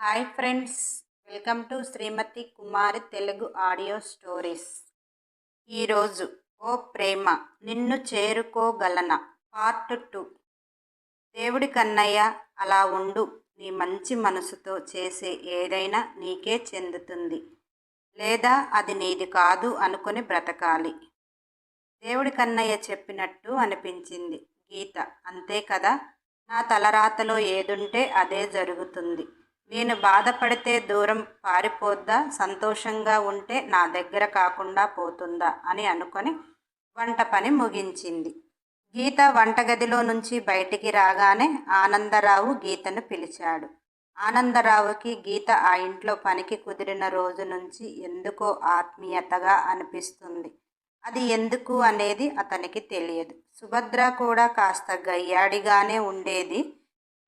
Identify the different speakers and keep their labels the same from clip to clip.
Speaker 1: Hi friends welcome to Srimathi Kumari Telugu audio stories. ఈరోజు ఓ ప్రేమ నిన్ను చేరుకోగలన? Part two. దేవుడి కన్నయ్య అలా ఉండు. నీ మంచి మనసుతో చేసే ఏదైనా నీకే చెందుతుంది. లేదా అది నీది కాదు అనుకుని బ్రతకాలి. దేవుడి కన్నయ్య చెప్పినట్టు అనిపించింది గీత. అంతే కదా? నా తలరాతలో ఏదుంటే అదే జరుగుతుంది. నేను బాధపడితే దూరం పారిపోద్దా? సంతోషంగా ఉంటే నా దగ్గర కాకుండా పోతుందా? అని అనుకొని వంట పని ముగించింది. గీత వంటగదిలో నుంచి బయటికి రాగానే ఆనందరావు గీతను పిలిచాడు. ఆనందరావుకి గీత ఆ ఇంట్లో పనికి కుదిరిన రోజు నుంచి ఎందుకో ఆత్మీయతగా అనిపిస్తుంది. అది ఎందుకు అనేది అతనికి తెలియదు. సుభద్ర కూడా కాస్త గయ్యాడిగానే ఉండేది.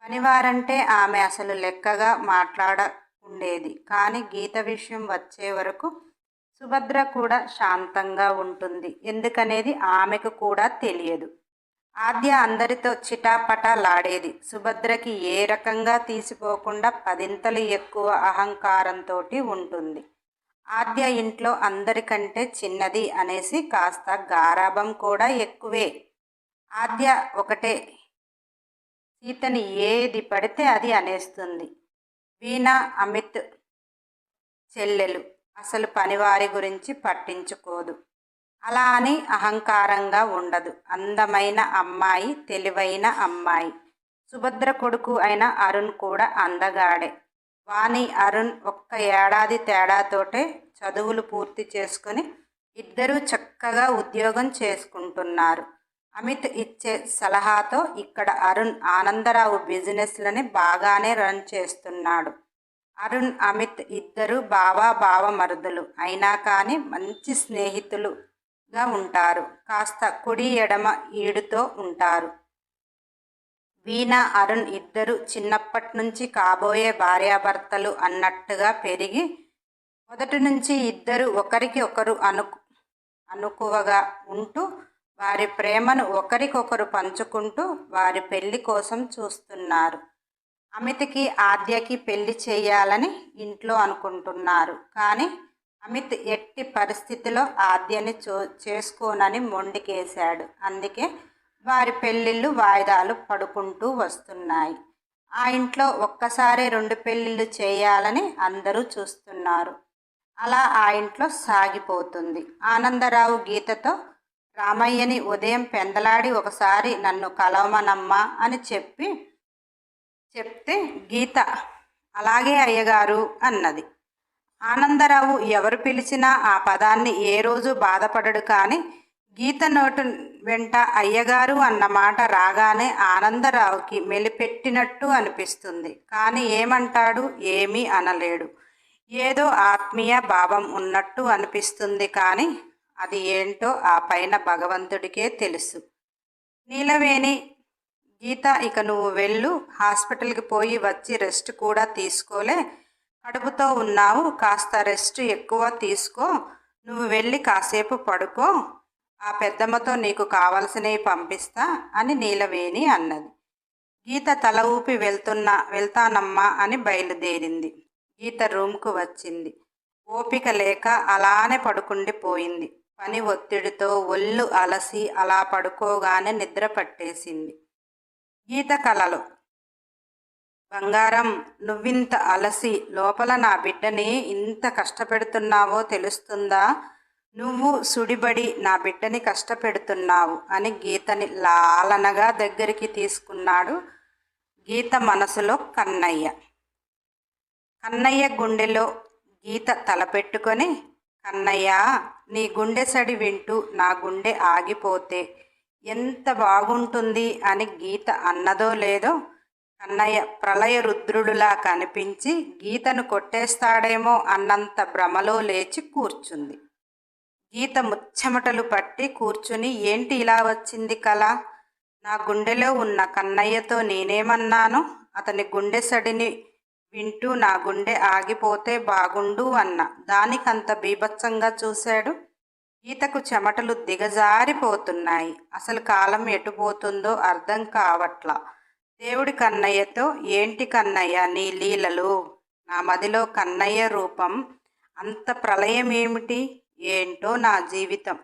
Speaker 1: పనివారంటే ఆమె అసలు లెక్కగా మాట్లాడ ఉండేది కానీ గీత విషయం వచ్చే వరకు సుభద్ర కూడా శాంతంగా ఉంటుంది. ఎందుకనేది ఆమెకు కూడా తెలియదు. ఆద్య అందరితో చిటాపటాలాడేది. సుభద్రకి ఏ రకంగా తీసిపోకుండా పదింతలు ఎక్కువ అహంకారంతో ఉంటుంది. ఆద్య ఇంట్లో అందరికంటే చిన్నది అనేసి కాస్త గారాభం కూడా ఎక్కువే. ఆద్య ఒకటే సీతని ఏది పడితే అది అనేస్తుంది. వీణా అమిత్ చెల్లెలు. అసలు పనివారి గురించి పట్టించుకోదు. అలా అని అహంకారంగా ఉండదు. అందమైన అమ్మాయి తెలివైన అమ్మాయి. సుభద్ర కొడుకు అయిన అరుణ్ కూడా అందగాడే. వాణి అరుణ్ ఒక్క ఏడాది తేడాతోటే చదువులు పూర్తి చేసుకొని ఇద్దరూ చక్కగా ఉద్యోగం చేసుకుంటున్నారు. అమిత్ ఇచ్చే సలహాతో ఇక్కడ అరుణ్ ఆనందరావు బిజినెస్లని బాగానే రన్ చేస్తున్నాడు. అరుణ్ అమిత్ ఇద్దరు బావా బావ మరుదులు. అయినా కానీ మంచి స్నేహితులుగా ఉంటారు. కాస్త కుడి ఎడమ ఈడుతో ఉంటారు. వీణ అరుణ్ ఇద్దరు చిన్నప్పటి నుంచి కాబోయే భార్యాభర్తలు అన్నట్టుగా పెరిగి మొదటి నుంచి ఇద్దరు ఒకరికి ఒకరు అను అనుకువగా ఉంటూ వారి ప్రేమను ఒకరికొకరు పంచుకుంటూ వారి పెళ్ళి కోసం చూస్తున్నారు. అమిత్కి ఆద్యకి పెళ్ళి చేయాలని ఇంట్లో అనుకుంటున్నారు. కానీ అమిత్ ఎట్టి పరిస్థితిలో ఆద్యని చూ చేసుకోనని మొండికేశాడు. అందుకే వారి పెళ్ళిళ్ళు వాయిదాలు పడుకుంటూ వస్తున్నాయి. ఆ ఇంట్లో ఒక్కసారి రెండు పెళ్ళిళ్ళు చేయాలని అందరూ చూస్తున్నారు. అలా ఆ ఇంట్లో సాగిపోతుంది. ఆనందరావు గీతతో రామయ్యని ఉదయం పెందలాడి ఒకసారి నన్ను కలవమనమ్మా అని చెప్పి చెప్తే గీత అలాగే అయ్యగారు అన్నది. ఆనందరావు ఎవరు పిలిచినా ఆ పదాన్ని ఏ రోజు బాధపడడు కానీ గీత నోటు వెంట అయ్యగారు అన్న మాట రాగానే ఆనందరావుకి మెలిపెట్టినట్టు అనిపిస్తుంది. కానీ ఏమంటాడు? ఏమీ అనలేడు. ఏదో ఆత్మీయ భావం ఉన్నట్టు అనిపిస్తుంది కానీ అది ఏంటో ఆ పైన భగవంతుడికే తెలుసు. నీలవేణి గీత ఇక నువ్వు వెళ్ళు. హాస్పిటల్కి పోయి వచ్చి రెస్ట్ కూడా తీసుకోలే. కడుపుతో ఉన్నావు. కాస్త రెస్ట్ ఎక్కువ తీసుకో. నువ్వు వెళ్ళి కాసేపు పడుకో. ఆ పెద్దమ్మతో నీకు కావలసినవి పంపిస్తా అని నీలవేణి అన్నది. గీత తల ఊపి వెళ్తున్నా వెళ్తానమ్మా అని బయలుదేరింది. గీత రూమ్కు వచ్చింది. ఓపిక లేక అలానే పడుకుండిపోయింది. పని ఒత్తిడితో ఒళ్ళు అలసి అలా పడుకోగానే నిద్ర పట్టేసింది. గీత కలలు బంగారం నువ్వింత అలసి లోపల నా బిడ్డని ఇంత కష్టపెడుతున్నావో తెలుస్తుందా? నువ్వు సుడిబడి నా బిడ్డని కష్టపెడుతున్నావు అని గీతని లాలనగా దగ్గరికి తీసుకున్నాడు గీత మనసులో కన్నయ్య. కన్నయ్య గుండెలో గీత తలపెట్టుకొని కన్నయ్య నీ గుండె సడి వింటూ నా గుండె ఆగిపోతే ఎంత బాగుంటుంది అని గీత అన్నదో లేదో కన్నయ్య ప్రళయ రుద్రుడులా కనిపించి గీతను కొట్టేస్తాడేమో అన్నంత భ్రమలో లేచి కూర్చుంది. గీత ముచ్చమటలు పట్టి కూర్చుని ఏంటి ఇలా వచ్చింది కళ? నా గుండెలో ఉన్న కన్నయ్యతో నేనేమన్నాను? అతని గుండె సడిని వింటూ నా గుండె ఆగిపోతే బాగుండు అన్న. దానికంత బీభత్సంగా చూశాడు? గీతకు చెమటలు దిగజారిపోతున్నాయి. అసలు కాలం ఎటుపోతుందో అర్థం కావట్లా. దేవుడి కన్నయ్యతో ఏంటి కన్నయ్య నీ లీలలు? నా మదిలో కన్నయ్య రూపం. అంత ప్రళయం ఏమిటి? ఏంటో నా జీవితం.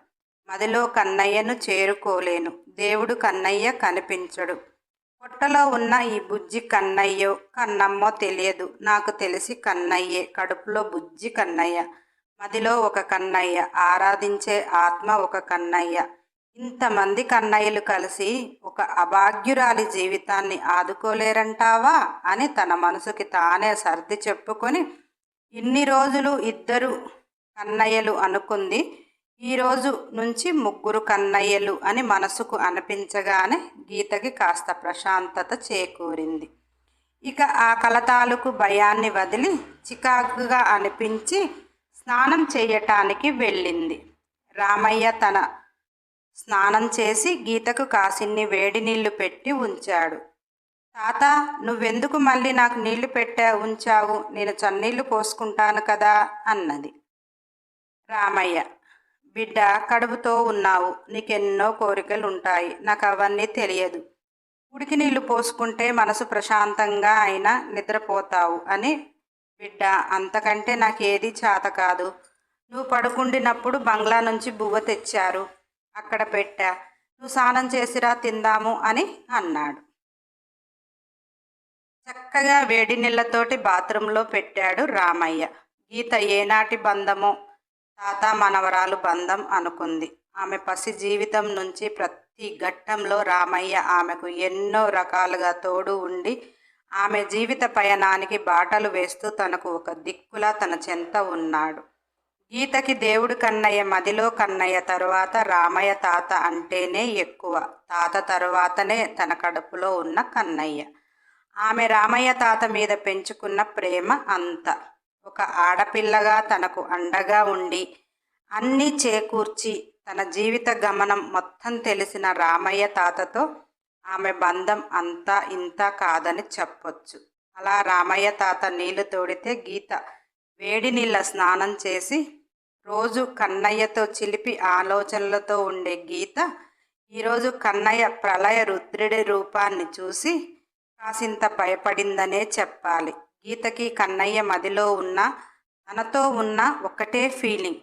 Speaker 1: మదిలో కన్నయ్యను చేరుకోలేను. దేవుడు కన్నయ్య కనిపించడు. పొట్టలో ఉన్న ఈ బుజ్జి కన్నయ్యో కన్నమ్మో తెలియదు. నాకు తెలిసి కన్నయ్యే కడుపులో బుజ్జి కన్నయ్య మదిలో ఒక కన్నయ్య ఆరాధించే ఆత్మ ఒక కన్నయ్య. ఇంతమంది కన్నయ్యలు కలిసి ఒక అభాగ్యురాలి జీవితాన్ని ఆదుకోలేరంటావా అని తన మనసుకి తానే సర్ది చెప్పుకొని ఇన్ని రోజులు ఇద్దరు కన్నయ్యలు అనుకుంది. ఈరోజు నుంచి ముగ్గురు కన్నయ్యలు అని మనసుకు అనిపించగానే గీతకి కాస్త ప్రశాంతత చేకూరింది. ఇక ఆ కలతాలకు భయాన్ని వదిలి చికాకుగా అనిపించి స్నానం చేయటానికి వెళ్ళింది. రామయ్య తన స్నానం చేసి గీతకు కాసిన్ని వేడి నీళ్ళు పెట్టి ఉంచాడు. తాత నువ్వెందుకు మళ్ళీ నాకు నీళ్ళు పెట్టా ఉంచావు? నేను చన్నీళ్ళు పోసుకుంటాను కదా అన్నది. రామయ్య బిడ్డ కడుపుతో ఉన్నావు. నీకెన్నో కోరికలు ఉంటాయి నాకు అవన్నీ తెలియదు. ఉడికి నీళ్ళు పోసుకుంటే మనసు ప్రశాంతంగా అయినా నిద్రపోతావు అని బిడ్డ అంతకంటే నాకు చేత కాదు. నువ్వు పడుకుండినప్పుడు బంగ్లా నుంచి బువ్వ తెచ్చారు. అక్కడ పెట్టా. నువ్వు స్నానం చేసిరా తిందాము అని అన్నాడు. చక్కగా వేడి నీళ్ళతోటి బాత్రూంలో పెట్టాడు రామయ్య. గీత ఏనాటి బంధమో తాత మనవరాలు బంధం అనుకుంది. ఆమె పసి జీవితం నుంచి ప్రతి ఘట్టంలో రామయ్య ఆమెకు ఎన్నో రకాలుగా తోడు ఉండి ఆమె జీవిత పయనానికి బాటలు వేస్తూ తనకు ఒక దిక్కులా తన చెంత ఉన్నాడు. గీతకి దేవుడు కన్నయ్య మదిలో కన్నయ్య తరువాత రామయ్య తాత అంటేనే ఎక్కువ. తాత తరువాతనే తన కడుపులో ఉన్న కన్నయ్య. ఆమె రామయ్య తాత మీద పెంచుకున్న ప్రేమ అంత. ఒక ఆడపిల్లగా తనకు అండగా ఉండి అన్నీ చేకూర్చి తన జీవిత గమనం మొత్తం తెలిసిన రామయ్య తాతతో ఆమె బంధం అంతా ఇంత కాదని చెప్పొచ్చు. అలా రామయ్య తాత నీళ్ళు తోడితే గీత వేడి నీళ్ళ స్నానం చేసి రోజు కన్నయ్యతో చిలిపి ఆలోచనలతో ఉండే గీత ఈరోజు కన్నయ్య ప్రళయ రుద్రుడి రూపాన్ని చూసి కాసింత భయపడిందనే చెప్పాలి. గీతకి కన్నయ్య మదిలో ఉన్న తనతో ఉన్న ఒకటే ఫీలింగ్.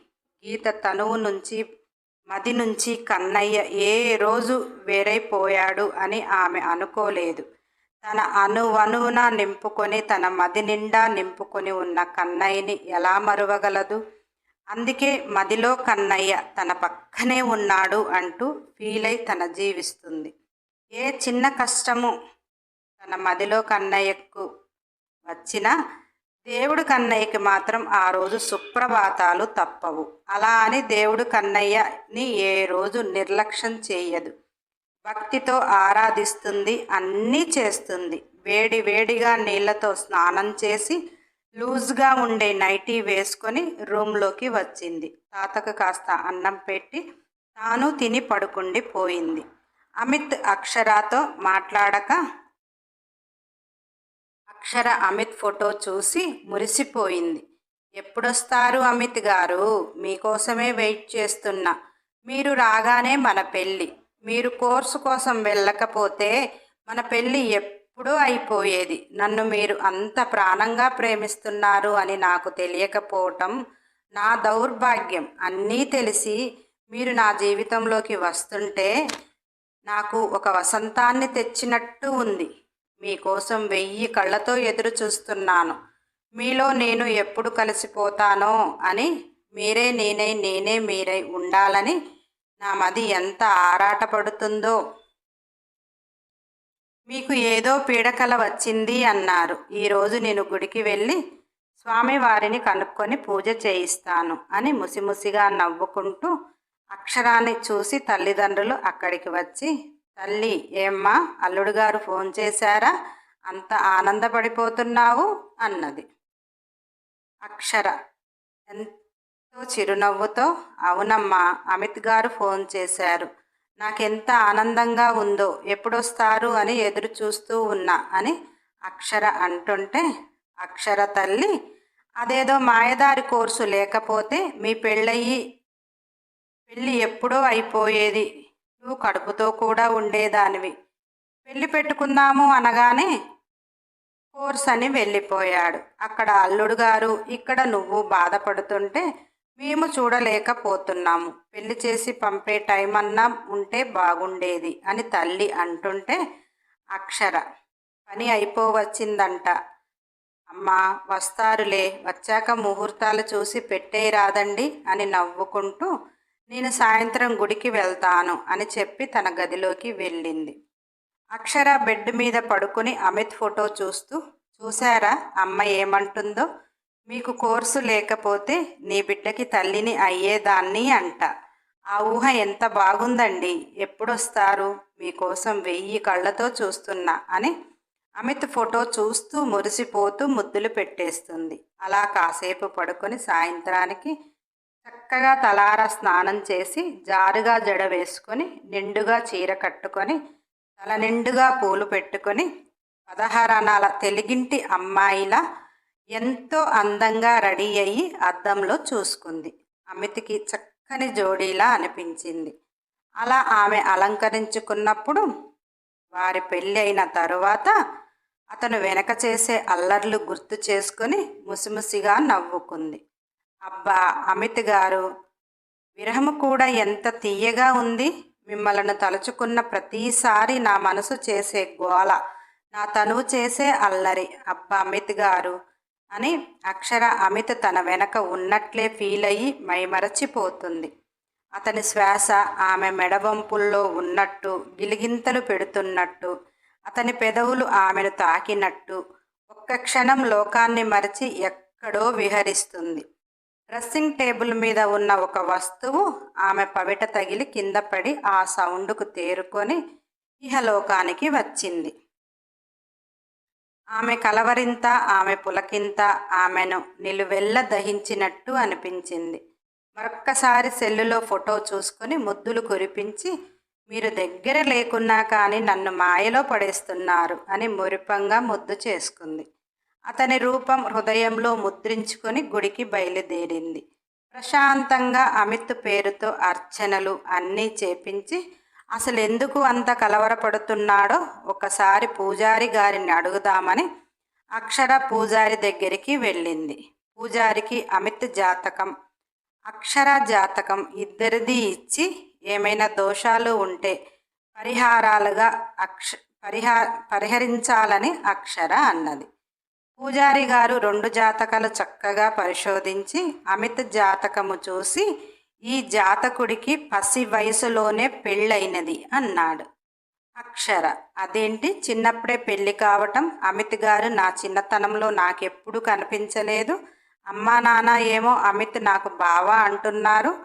Speaker 1: గీత తనువు నుంచి మది నుంచి కన్నయ్య ఏ రోజు వేరైపోయాడు అని ఆమె అనుకోలేదు. తన అణువణువున నింపుకొని తన మది నిండా నింపుకొని ఉన్న కన్నయ్యని ఎలా మరువగలదు? అందుకే మదిలో కన్నయ్య తన పక్కనే ఉన్నాడు అంటూ ఫీల్ అయి తన జీవిస్తుంది. ఏ చిన్న కష్టము తన మదిలో కన్నయ్యకు వచ్చినా దేవుడు కన్నయ్యకి మాత్రం ఆ రోజు సుప్రభాతాలు తప్పవు. అలా అని దేవుడు కన్నయ్యని ఏ రోజు నిర్లక్ష్యం చేయదు. భక్తితో ఆరాధిస్తుంది అన్నీ చేస్తుంది. వేడి వేడిగా నీళ్ళతో స్నానం చేసి లూజ్గా ఉండే నైటీ వేసుకొని రూమ్లోకి వచ్చింది. తాతకు కాస్త అన్నం పెట్టి తాను తిని పడుకుండి పోయింది అమిత్ అక్షరాతో మాట్లాడక అక్షర అమిత్ ఫోటో చూసి మురిసిపోయింది. ఎప్పుడొస్తారు అమిత్ గారు? మీకోసమే వెయిట్ చేస్తున్నా. మీరు రాగానే మన పెళ్ళి. మీరు కోర్సు కోసం వెళ్ళకపోతే మన పెళ్ళి ఎప్పుడూ అయిపోయేది. నన్ను మీరు అంత ప్రాణంగా ప్రేమిస్తున్నారు అని నాకు తెలియకపోవటం నా దౌర్భాగ్యం. అన్నీ తెలిసి మీరు నా జీవితంలోకి వస్తుంటే నాకు ఒక వసంతాన్ని తెచ్చినట్టు ఉంది. మీకోసం వెయ్యి కళ్ళతో ఎదురు చూస్తున్నాను. మీలో నేను ఎప్పుడు కలిసిపోతానో అని మీరే నేనై నేనే మీరై ఉండాలని నా మది ఎంత ఆరాటపడుతుందో. మీకు ఏదో పీడకల వచ్చింది అన్నారు. ఈరోజు నేను గుడికి వెళ్ళి స్వామివారిని కనుక్కొని పూజ చేయిస్తాను అని ముసిముసిగా నవ్వుకుంటూ అక్షరాన్ని చూసి తల్లిదండ్రులు అక్కడికి వచ్చి తల్లి ఏమ్మా అల్లుడు గారు ఫోన్ చేశారా? అంత ఆనందపడిపోతున్నావు? అన్నది. అక్షర. ఎంతో చిరునవ్వుతో అవునమ్మా అమిత్ గారు ఫోన్ చేశారు. నాకెంత ఆనందంగా ఉందో ఎప్పుడొస్తారు అని ఎదురు చూస్తూ ఉన్నా అని అక్షర అంటుంటే అక్షర తల్లి అదేదో మాయదారి కోర్సు లేకపోతే మీ పెళ్ళయి పెళ్ళి ఎప్పుడో అయిపోయేది. నువ్వు కడుపుతో కూడా ఉండేదానివి. పెళ్ళి పెట్టుకుందాము అనగానే కోర్స్ అని వెళ్ళిపోయాడు. అక్కడ అల్లుడు గారు ఇక్కడ నువ్వు బాధపడుతుంటే మేము చూడలేకపోతున్నాము. పెళ్ళి చేసి పంపే టైం అన్నా ఉంటే బాగుండేది అని తల్లి అంటుంటే అక్షర. పని అయిపోవచ్చిందంట. అమ్మా వస్తారులే. వచ్చాక ముహూర్తాలు చూసి పెట్టేయరాదండి అని నవ్వుకుంటూ నేను సాయంత్రం గుడికి వెళ్తాను అని చెప్పి తన గదిలోకి వెళ్ళింది. అక్షర బెడ్ మీద పడుకుని అమిత్ ఫోటో చూస్తూ చూశారా అమ్మ ఏమంటుందో? మీకు కోర్సు లేకపోతే నీ బిడ్డకి తల్లిని అయ్యేదాన్ని అంట. ఆ ఊహ ఎంత బాగుందండి? ఎప్పుడొస్తారు? మీకోసం వెయ్యి కళ్ళతో చూస్తున్నా అని అమిత్ ఫోటో చూస్తూ మురిసిపోతూ ముద్దులు పెట్టేస్తుంది. అలా కాసేపు పడుకొని సాయంత్రానికి చక్కగా తలార స్నానం చేసి జారుగా జడ వేసుకొని నిండుగా చీర కట్టుకొని తల నిండుగా పూలు పెట్టుకొని పదహారణాల తెలుగింటి అమ్మాయిలా ఎంతో అందంగా రెడీ అయ్యి అద్దంలో చూసుకుంది. అమితికి చక్కని జోడీలా అనిపించింది. అలా ఆమె అలంకరించుకున్నప్పుడు వారి పెళ్ళి అయిన తరువాత అతను వెనక చేసే అల్లర్లు గుర్తు చేసుకుని ముసిముసిగా నవ్వుకుంది. అబ్బా అమిత్ గారు విరహము కూడా ఎంత తీయగా ఉంది. మిమ్మల్ని తలుచుకున్న ప్రతిసారి నా మనసు చేసే గోల నా తనువు చేసే అల్లరి. అబ్బా అమిత్ గారు అని అక్షర అమిత్ తన వెనక ఉన్నట్లే ఫీల్ అయ్యి మైమరచిపోతుంది. అతని శ్వాస ఆమె మెడవంపుల్లో ఉన్నట్టు గిలిగింతలు పెడుతున్నట్టు అతని పెదవులు ఆమెను తాకినట్టు ఒక్క క్షణం లోకాన్ని మరచి ఎక్కడో విహరిస్తుంది. డ్రెస్సింగ్ టేబుల్ మీద ఉన్న ఒక వస్తువు ఆమె పవిట తగిలి కింద పడి ఆ సౌండ్కు తేరుకొని ఇహలోకానికి వచ్చింది. ఆమె కలవరింత ఆమె పులకింత ఆమెను నిలువెల్ల దహించినట్టు అనిపించింది. మరొక్కసారి సెల్లులో ఫోటో చూసుకొని ముద్దులు కురిపించి మీరు దగ్గర లేకున్నా కానీ నన్ను మాయలో పడేస్తున్నారు అని మురిపంగా ముద్దు చేసుకుంది. అతని రూపం హృదయంలో ముద్రించుకొని గుడికి బయలుదేరింది. ప్రశాంతంగా అమిత్ పేరుతో అర్చనలు అన్నీ చేపించి అసలు ఎందుకు అంత కలవరపడుతున్నాడో? ఒకసారి పూజారి గారిని అడుగుదామని అక్షర పూజారి దగ్గరికి వెళ్ళింది. పూజారికి అమిత్ జాతకం అక్షర జాతకం ఇద్దరిది ఇచ్చి ఏమైనా దోషాలు ఉంటే పరిహారాలుగా అక్ష పరిహా పరిహరించాలని అక్షర అన్నది. పూజారి గారు రెండు జాతకాలు చక్కగా పరిశోధించి అమిత్ జాతకము చూసి ఈ జాతకుడికి పసి వయసులోనే పెళ్ళైనది అన్నాడు. అక్షర అదేంటి? చిన్నప్పుడే పెళ్ళి కావటం? అమిత్ గారు నా చిన్నతనంలో నాకెప్పుడు కనిపించలేదు. అమ్మా నాన్న ఏమో అమిత్ నాకు బావా అంటున్నారు.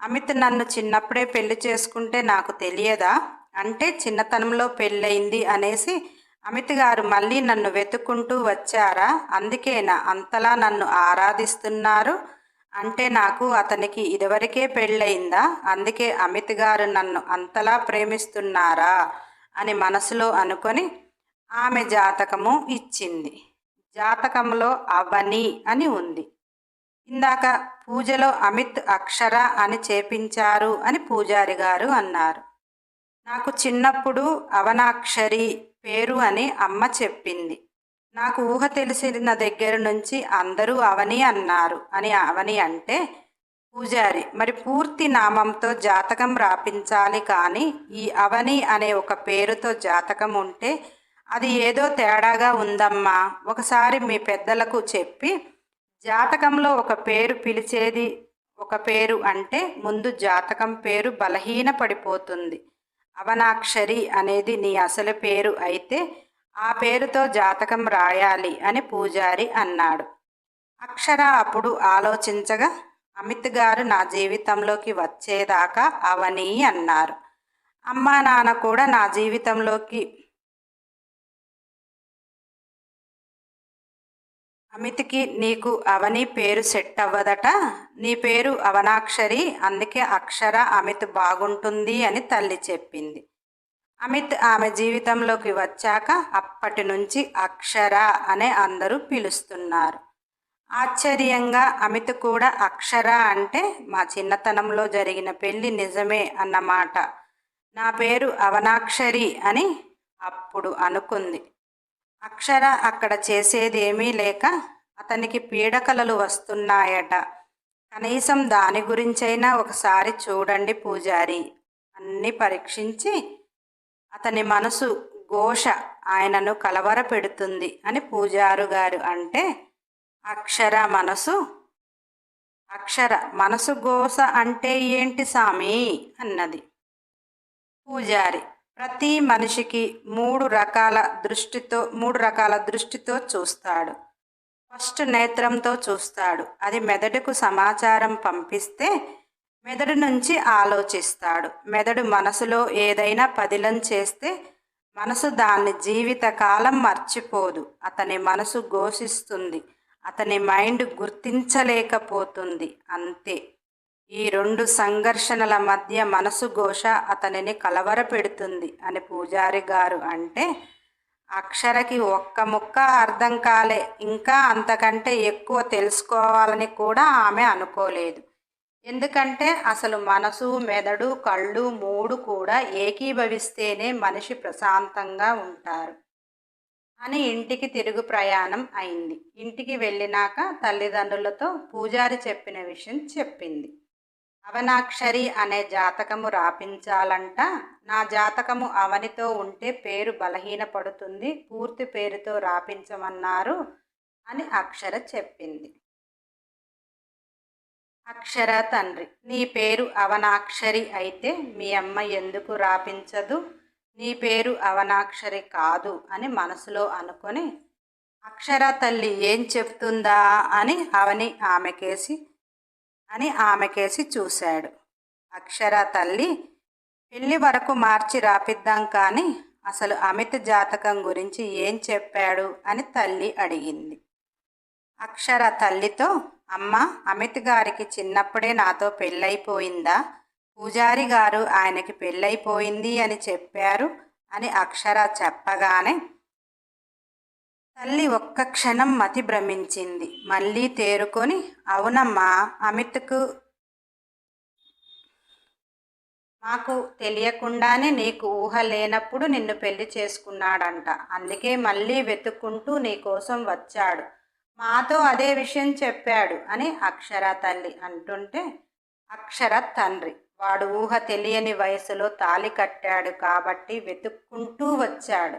Speaker 1: అమిత్ నన్ను చిన్నప్పుడే పెళ్ళి చేసుకుంటే నాకు తెలియదా? అంటే చిన్నతనంలో పెళ్ళయింది అనేసి అమిత్ గారు మళ్ళీ నన్ను వెతుక్కుంటూ వచ్చారా? అందుకేనా అంతలా నన్ను ఆరాధిస్తున్నారు? అంటే నాకు అతనికి ఇదివరకే పెళ్ళయిందా? అందుకే అమిత్ గారు నన్ను అంతలా ప్రేమిస్తున్నారా? అని మనసులో అనుకొని ఆమె జాతకము ఇచ్చింది. జాతకంలో అవని అని ఉంది. ఇందాక పూజలో అమిత్ అక్షర అని చేపించారు అని పూజారి గారు అన్నారు. నాకు చిన్నప్పుడు అవనాక్షరి పేరు అని అమ్మ చెప్పింది. నాకు ఊహ తెలిసిన దగ్గర నుంచి అందరూ అవని అన్నారు అని అవని అంటే పూజారి మరి పూర్తి నామంతో జాతకం రాపించాలి కానీ ఈ అవని అనే ఒక పేరుతో జాతకం ఉంటే అది ఏదో తేడాగా ఉందమ్మా. ఒకసారి మీ పెద్దలకు చెప్పి జాతకంలో ఒక పేరు పిలిచేది ఒక పేరు అంటే ముందు జాతకం పేరు బలహీన పడిపోతుంది అవనాక్షరి అనేది నీ అసలు పేరు అయితే ఆ పేరుతో జాతకం రాయాలి అని పూజారి అన్నాడు. అక్షర అప్పుడు ఆలోచించగా అమిత్ గారు నా జీవితంలోకి వచ్చేదాకా అవని అన్నారు. అమ్మా నాన్న కూడా నా జీవితంలోకి అమిత్కి నీకు అవని పేరు సెట్ అవ్వదట? నీ పేరు అవనాక్షరి అందుకే అక్షర అమిత్ బాగుంటుంది అని తల్లి చెప్పింది. అమిత్ ఆమె జీవితంలోకి వచ్చాక అప్పటి నుంచి అక్షర అనే అందరూ పిలుస్తున్నారు. ఆశ్చర్యంగా అమిత్ కూడా అక్షర అంటే మా చిన్నతనంలో జరిగిన పెళ్ళి నిజమే అన్నమాట. నా పేరు అవనాక్షరి అని అప్పుడు అనుకుంది. అక్షర అక్కడ చేసేదేమీ లేక అతనికి పీడకలలు వస్తున్నాయట. కనీసం దాని గురించైనా ఒకసారి చూడండి పూజారి. అన్ని పరీక్షించి అతని మనసు ఘోష ఆయనను కలవర పెడుతుంది అని పూజారు గారు అంటే అక్షర మనసు అక్షర మనసు గోస అంటే ఏంటి సామి? అన్నది. పూజారి ప్రతి మనిషికి మూడు రకాల దృష్టితో మూడు రకాల దృష్టితో చూస్తాడు. ఫస్ట్ నేత్రంతో చూస్తాడు. అది మెదడుకు సమాచారం పంపిస్తే మెదడు నుంచి ఆలోచిస్తాడు. మెదడు మనసులో ఏదైనా పదిలం చేస్తే మనసు దాన్ని జీవితకాలం మర్చిపోదు. అతని మనసు ఘోషిస్తుంది. అతని మైండ్ గుర్తించలేకపోతుంది. అంతే. ఈ రెండు సంఘర్షణల మధ్య మనసు ఘోష అతనిని కలవరపెడుతుంది అని పూజారి గారు అంటే అక్షరకి ఒక్క ముక్క అర్థం కాలే. ఇంకా అంతకంటే ఎక్కువ తెలుసుకోవాలని కూడా ఆమె అనుకోలేదు. ఎందుకంటే అసలు మనసు మెదడు కళ్ళు మూడు కూడా ఏకీభవిస్తేనే మనిషి ప్రశాంతంగా ఉంటారు అని ఇంటికి తిరుగు ప్రయాణం అయింది. ఇంటికి వెళ్ళినాక తల్లిదండ్రులతో పూజారి చెప్పిన విషయం చెప్పింది. అవనాక్షరి అనే జాతకము రాపించాలంట. నా జాతకము అవనితో ఉంటే పేరు బలహీనపడుతుంది పూర్తి పేరుతో రాపించమన్నారు అని అక్షర చెప్పింది. అక్షర తండ్రి నీ పేరు అవనాక్షరి అయితే మీ అమ్మ ఎందుకు రాపించదు? నీ పేరు అవనాక్షరి కాదు అని మనసులో అనుకొని అక్షర తల్లి ఏం చెప్తుందా అని అవని ఆమెకేసి అని ఆమెకేసి చూశాడు. అక్షర తల్లి పెళ్ళి వరకు మార్చి రాపిద్దాం కానీ అసలు అమిత జాతకం గురించి ఏం చెప్పాడు అని తల్లి అడిగింది. అక్షర తల్లితో అమ్మ అమిత్ గారికి చిన్నప్పుడే నాతో పెళ్ళైపోయిందా? పూజారి గారు ఆయనకి పెళ్ళైపోయింది అని చెప్పారు అని అక్షర చెప్పగానే తల్లి ఒక్క క్షణం మతి భ్రమించింది మళ్ళీ తేరుకొని అవునమ్మా అమిత్కు మాకు తెలియకుండానే నీకు ఊహ లేనప్పుడు నిన్ను పెళ్ళి చేసుకున్నాడంట. అందుకే మళ్ళీ వెతుక్కుంటూ నీ కోసం వచ్చాడు. మాతో అదే విషయం చెప్పాడు అని అక్షర తల్లి అంటుంటే అక్షర తండ్రి వాడు ఊహ తెలియని వయసులో తాలి కట్టాడు కాబట్టి వెతుక్కుంటూ వచ్చాడు.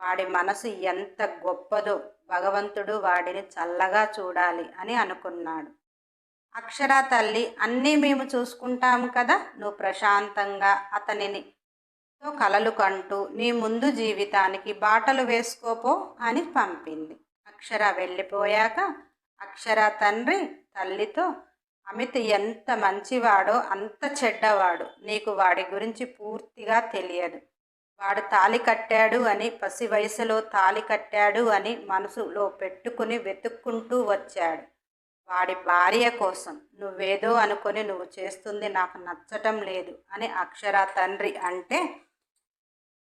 Speaker 1: వాడి మనసు ఎంత గొప్పదో భగవంతుడు వాడిని చల్లగా చూడాలి అని అనుకున్నాడు. అక్షర తల్లి అన్నీ మేము చూసుకుంటాము కదా నువ్వు ప్రశాంతంగా అతనిని తో కలలు కంటూ నీ ముందు జీవితానికి బాటలు వేసుకోపో అని పంపింది. అక్షర వెళ్ళిపోయాక అక్షర తండ్రి తల్లితో అమిత్ ఎంత మంచివాడో అంత చెడ్డవాడు నీకు వాడి గురించి పూర్తిగా తెలియదు. వాడు తాలి కట్టాడు అని పసి వయసులో తాలి కట్టాడు అని మనసులో పెట్టుకుని వెతుక్కుంటూ వచ్చాడు. వాడి భార్య కోసం నువ్వేదో అనుకొని నువ్వు చేస్తుంది నాకు నచ్చటం లేదు అని అక్షర తండ్రి అంటే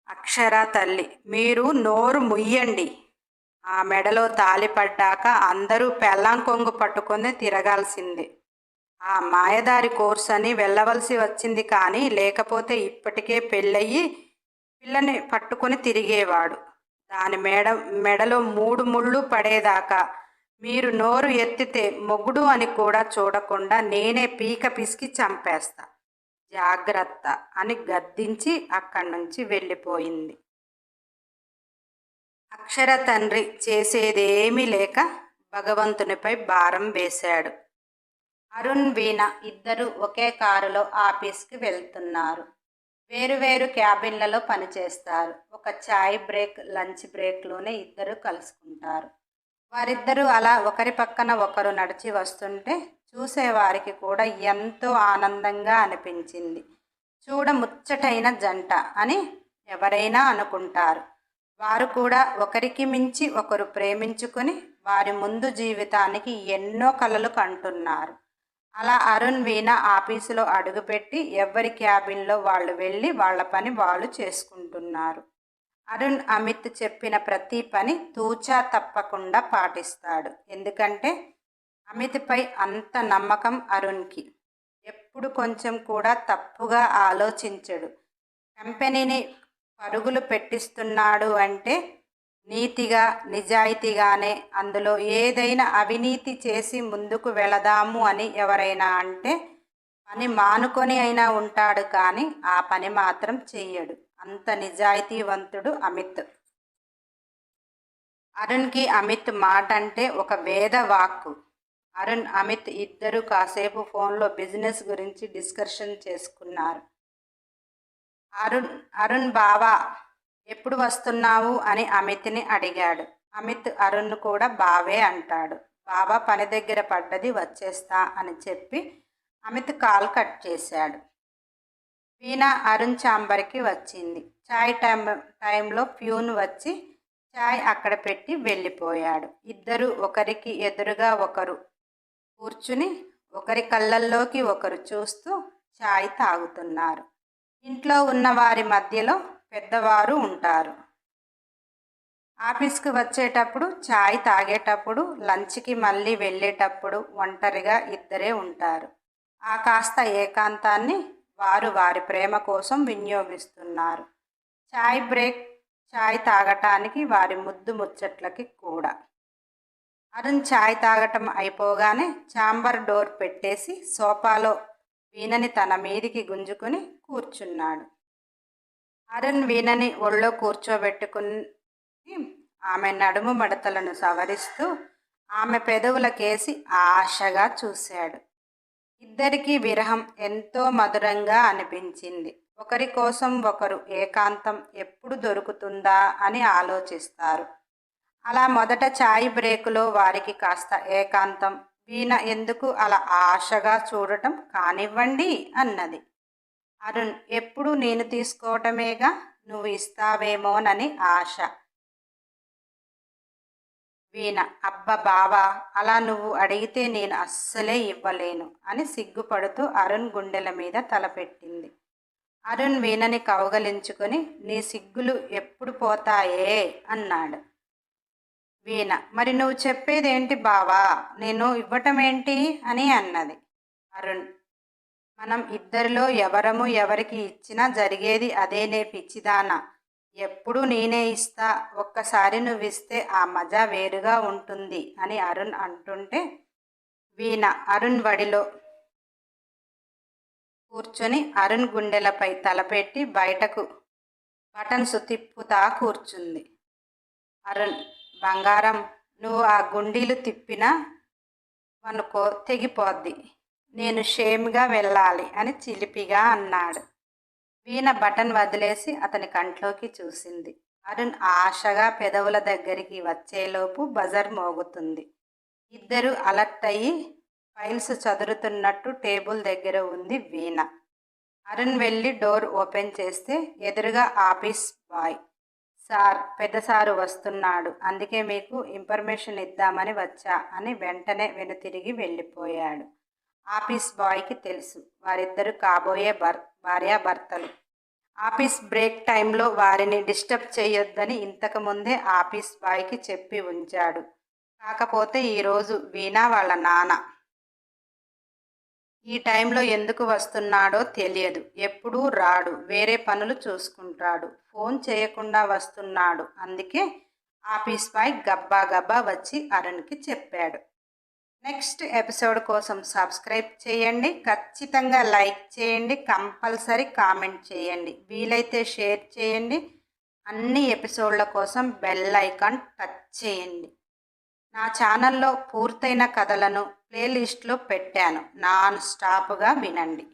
Speaker 1: అక్షర తల్లి మీరు నోరు ముయ్యండి. ఆ మెడలో తాలి పడ్డాక అందరూ పెళ్ళాం కొంగు పట్టుకొని తిరగాల్సిందే. ఆ మాయదారి కోర్స్ అని వెళ్ళవలసి వచ్చింది కానీ లేకపోతే ఇప్పటికే పెళ్ళయి పిల్లని పట్టుకొని తిరిగేవాడు. దాని మెడ మెడలో మూడు ముళ్ళు పడేదాకా మీరు నోరు ఎత్తితే మొగుడు అని కూడా చూడకుండా నేనే పీక పిసికి చంపేస్తా. జాగ్రత్త అని గద్దించి అక్కడి నుంచి వెళ్ళిపోయింది. అక్షర తండ్రి చేసేదేమీ లేక భగవంతునిపై భారం వేశాడు. అరుణ్ వీణ ఇద్దరు ఒకే కారులో ఆఫీస్కి వెళ్తున్నారు. వేరువేరు క్యాబిన్లలో పనిచేస్తారు. ఒక చాయ్ బ్రేక్ లంచ్ బ్రేక్లోనే ఇద్దరు కలుసుకుంటారు. వారిద్దరూ అలా ఒకరి పక్కన ఒకరు నడిచి వస్తుంటే చూసేవారికి కూడా ఎంతో ఆనందంగా అనిపించింది. చూడ ముచ్చటైన జంట అని ఎవరైనా అనుకుంటారు. వారు కూడా ఒకరికి మించి ఒకరు ప్రేమించుకొని వారి ముందు జీవితానికి ఎన్నో కలలు కంటున్నారు. అలా అరుణ్ వీణ ఆఫీసులో అడుగుపెట్టి ఎవరి క్యాబిన్లో వాళ్ళు వెళ్ళి వాళ్ళ పని వాళ్ళు చేసుకుంటున్నారు. అరుణ్ అమిత్ చెప్పిన ప్రతి పని తూచా తప్పకుండా పాటిస్తాడు. ఎందుకంటే అమిత్పై అంత నమ్మకం అరుణ్కి. ఎప్పుడు కొంచెం కూడా తప్పుగా ఆలోచించడు. కంపెనీని పరుగులు పెట్టిస్తున్నాడు అంటే నీతిగా నిజాయితీగానే అందులో ఏదైనా అవినీతి చేసి ముందుకు వెళదాము అని ఎవరైనా అంటే పని మానుకొని అయినా ఉంటాడు కానీ ఆ పని మాత్రం చెయ్యడు. అంత నిజాయితీవంతుడు అమిత్. అరుణ్కి అమిత్ మాట అంటే ఒక వేద వాక్కు. అరుణ్ అమిత్ ఇద్దరు కాసేపు ఫోన్లో బిజినెస్ గురించి డిస్కషన్ చేసుకున్నారు. అరుణ్ అరుణ్ బావా ఎప్పుడు వస్తున్నావు అని అమిత్ని అడిగాడు. అమిత్ అరుణ్ కూడా బావే అంటాడు. బాబా పని దగ్గర పడ్డది వచ్చేస్తా అని చెప్పి అమిత్ కాల్ కట్ చేశాడు. వీణ అరుణ్ చాంబర్కి వచ్చింది. చాయ్ టైం టైంలో ప్యూన్ వచ్చి చాయ్ అక్కడ పెట్టి వెళ్ళిపోయాడు. ఇద్దరు ఒకరికి ఎదురుగా ఒకరు కూర్చుని ఒకరి కళ్ళల్లోకి ఒకరు చూస్తూ చాయ్ తాగుతున్నారు. ఇంట్లో ఉన్న వారి మధ్యలో పెద్దవారు ఉంటారు. ఆఫీస్కి వచ్చేటప్పుడు చాయ్ తాగేటప్పుడు లంచ్కి మళ్ళీ వెళ్ళేటప్పుడు ఒంటరిగా ఇద్దరే ఉంటారు. ఆ కాస్త ఏకాంతాన్ని వారు వారి ప్రేమ కోసం వినియోగిస్తున్నారు. ఛాయ్ బ్రేక్ ఛాయ్ తాగటానికి వారి ముద్దు ముచ్చట్లకి కూడా. అరుణ్ చాయ్ తాగటం అయిపోగానే ఛాంబర్ డోర్ పెట్టేసి సోఫాలో వీణని తన మీదికి గుంజుకుని కూర్చున్నాడు. అరుణ్ వీణని ఒళ్ళో కూర్చోబెట్టుకుని ఆమె నడుము మడతలను సవరిస్తూ ఆమె పెదవులకేసి ఆశగా చూశాడు. ఇద్దరికీ విరహం ఎంతో మధురంగా అనిపించింది. ఒకరి కోసం ఒకరు ఏకాంతం ఎప్పుడు దొరుకుతుందా అని ఆలోచిస్తారు. అలా మొదట చాయ్ బ్రేకులో వారికి కాస్త ఏకాంతం వీణ ఎందుకు అలా ఆశగా చూడటం కానివ్వండి అన్నది. అరుణ్ ఎప్పుడు నేను తీసుకోవటమేగా? నువ్వు ఇస్తావేమోనని ఆశ. వీణ అబ్బ బావా అలా నువ్వు అడిగితే నేను అస్సలే ఇవ్వలేను అని సిగ్గుపడుతూ అరుణ్ గుండెల మీద తలపెట్టింది అరుణ్ వీణని కౌగలించుకొని నీ సిగ్గులు ఎప్పుడు పోతాయే? అన్నాడు. వీణ మరి నువ్వు చెప్పేదేంటి బావా? నేను ఇవ్వటమేంటి? అని అన్నది. అరుణ్ మనం ఇద్దరిలో ఎవరము ఎవరికి ఇచ్చినా జరిగేది అదేనే పిచ్చిదానా. ఎప్పుడు నేనే ఇస్తా ఒక్కసారి నువ్వు ఇస్తే ఆ మజా వేరుగా ఉంటుంది అని అరుణ్ అంటుంటే వీణ అరుణ్ వడిలో కూర్చొని అరుణ్ గుండెలపై తలపెట్టి బయటకు బటన్స్ తిప్పుతా కూర్చుంది. అరుణ్ బంగారం నువ్వు ఆ గుండీలు తిప్పినా అనుకో తెగిపోద్ది. నేను షేమ్గా వెళ్ళాలి అని చిలిపిగా అన్నాడు. వీణ బటన్ వదిలేసి అతని కంట్లోకి చూసింది. అరుణ్ ఆశగా పెదవుల దగ్గరికి వచ్చేలోపు బజర్ మోగుతుంది. ఇద్దరు అలర్ట్ అయ్యి ఫైల్స్ చదురుతున్నట్టు టేబుల్ దగ్గర ఉంది వీణ. అరుణ్ వెళ్ళి డోర్ ఓపెన్ చేస్తే ఎదురుగా ఆఫీస్ బాయ్. సార్ పెద్ద సారు వస్తున్నాడు. అందుకే మీకు ఇన్ఫర్మేషన్ ఇద్దామని వచ్చా అని వెంటనే వెనుతిరిగి వెళ్ళిపోయాడు. ఆఫీస్ బాయ్కి తెలుసు. వారిద్దరు కాబోయే భర్ భార్యాభర్తలు. ఆఫీస్ బ్రేక్ టైంలో వారిని డిస్టర్బ్ చేయొద్దని ఇంతకుముందే ఆఫీస్ బాయ్కి చెప్పి ఉంచాడు. కాకపోతే ఈరోజు వీణా వాళ్ళ నాన్న. ఈ టైంలో ఎందుకు వస్తున్నాడో తెలియదు. ఎప్పుడూ రాడు. వేరే పనులు చూసుకుంటాడు. ఫోన్ చేయకుండా వస్తున్నాడు. అందుకే ఆఫీస్ బాయ్ గబ్బా గబ్బా వచ్చి అరుణ్కి చెప్పాడు. నెక్స్ట్ ఎపిసోడ్ కోసం సబ్స్క్రైబ్ చేయండి ఖచ్చితంగా లైక్ చేయండి కంపల్సరీ కామెంట్ చేయండి వీలైతే షేర్ చేయండి అన్ని ఎపిసోడ్ల కోసం బెల్ ఐకాన్ టచ్ చేయండి. నా ఛానల్లో పూర్తయిన కథలను ప్లేలిస్ట్లో పెట్టాను నాన్ స్టాప్గా వినండి.